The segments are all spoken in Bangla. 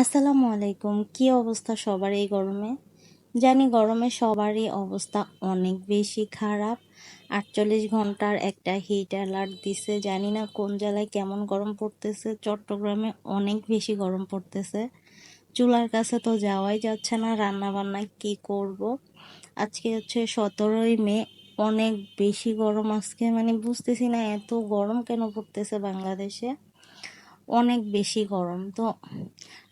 আসসালামু আলাইকুম। কি অবস্থা সবার এই গরমে? জানি গরমে সবারই অবস্থা অনেক বেশি খারাপ। আটচল্লিশ ঘণ্টার একটা হিট অ্যালার্ট দিছে। জানি না কোন জেলায় কেমন গরম পড়তেছে। চট্টগ্রামে অনেক বেশি গরম পড়তেছে। চুলার কাছে তো যাওয়াই যাচ্ছে না। রান্না বান্না কি করব? আজকে হচ্ছে সতেরোই মে। অনেক বেশি গরম আজকে। মানে বুঝতেছি না এত গরম কেন পড়তেছে বাংলাদেশে? অনেক বেশি গরম। তো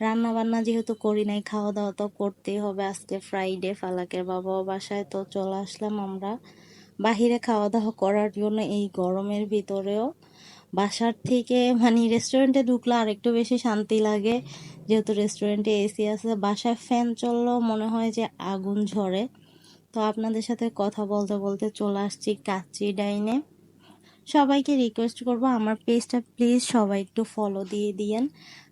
রান্না বান্না যেহেতু করি নাই খাওয়া দাওয়া তো করতেই হবে আজকে ফ্রাইডে ফালাকের বাবাও বাসায়। তো চলে আসলাম আমরা। বাহিরে খাওয়া দাওয়া করার জন্য এই গরমের ভিতরেও বাসার থেকে মানে রেস্টুরেন্টে ঢুকলে আর একটু বেশি শান্তি লাগে। যেহেতু রেস্টুরেন্টে এসি আছে, বাসায় ফ্যান চললেও মনে হয় যে আগুন ঝরে। তো আপনাদের সাথে কথা বলতে বলতে চলে আসছি কাচ্চি ডাইনে। সবাইকে রিকোয়েস্ট করব, আমার পেজটা প্লিজ সবাই একটু ফলো দিয়ে দিয়েন।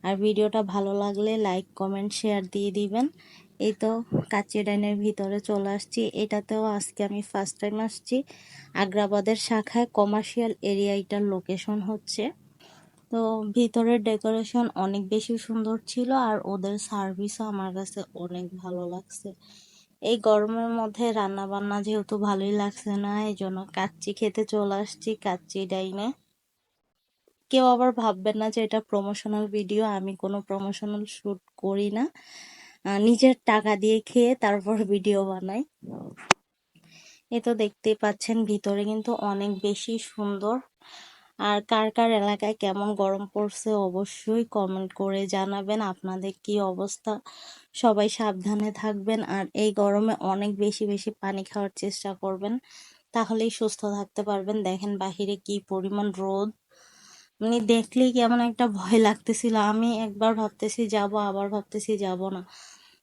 আর ভিডিওটা ভালো লাগলে লাইক কমেন্ট শেয়ার দিয়ে দিবেন। এই তো কাচি ডাইনের ভিতরে চলে আসছি। এটাতেও আজকে আমি ফার্স্ট টাইম আসছি। আগ্রাবাদের শাখায় কমার্শিয়াল এরিয়া এটার লোকেশন হচ্ছে। তো ভিতরের ডেকোরেশন অনেক বেশি সুন্দর ছিল আর ওদের সার্ভিসও আমার কাছে অনেক ভালো লাগছে। এই গরমের মধ্যে রান্না বান্না যেহেতু ভালোই লাগছে না এই জন্য কাচ্চি খেতে চলে আসছি কাচ্চি ডাইনে। কেউ আবার ভাববেন না যে এটা প্রমোশনাল ভিডিও আমি কোনো প্রমোশনাল শ্যুট করি না। নিজের টাকা দিয়ে খেয়ে তারপর ভিডিও বানাই। এ তো দেখতেই পাচ্ছেন, ভিতরে কিন্তু অনেক বেশি সুন্দর আর কার কার এলাকায় কেমন গরম পড়ছে অবশ্যই কমেন্ট করে জানাবেন। আপনাদের কি অবস্থা? সবাই সাবধানে থাকবেন আর এই গরমে অনেক বেশি বেশি পানি খাওয়ার চেষ্টা করবেন। তাহলেই সুস্থ থাকতে পারবেন। দেখেন বাহিরে কি পরিমাণ রোদ। মানে দেখলেই কেমন একটা ভয় লাগতেছিল। আমি একবার ভাবতেছি যাব, আবার ভাবতেছি যাব না।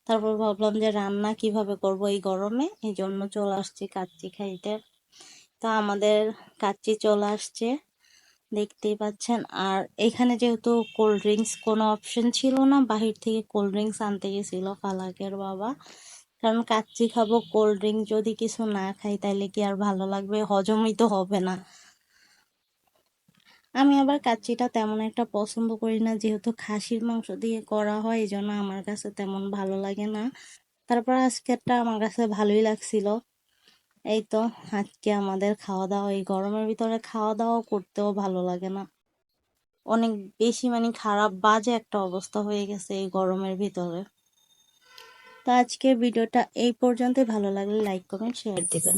তারপর ভাবলাম যে রান্না কীভাবে করব এই গরমে? এই জন্য চলে আসছি কাচ্চি খাইতে। তো আমাদের কাচ্চি চলে আসছে। দেখতেই পাচ্ছেন। আর এখানে যেহেতু কোল্ড ড্রিঙ্কস কোনো অপশন ছিল না, বাহির থেকে কোল্ড ড্রিঙ্কস আনতে গেছিল ফালাকের বাবা। কারণ কাচ্চি খাব কোল্ড ড্রিঙ্ক যদি কিছু না খাই তাহলে কি আর ভালো লাগবে? হজমই তো হবে না। আমি আবার কাচ্চিটা তেমন একটা পছন্দ করি না, যেহেতু খাসির মাংস দিয়ে করা হয়, এই জন্য আমার কাছে তেমন ভালো লাগে না। তারপর আজকেরটা আমার কাছে ভালোই লাগছিল। এই তো আজকে আমাদের খাওয়া দাওয়া এই গরমের ভিতরে খাওয়া দাওয়া করতেও ভালো লাগে না। অনেক বেশি মানে খারাপ, বাজে একটা অবস্থা হয়ে গেছে এই গরমের ভিতরে। তো আজকে ভিডিওটা এই পর্যন্তই। ভালো লাগলে লাইক কমেন্ট শেয়ার দিবেন।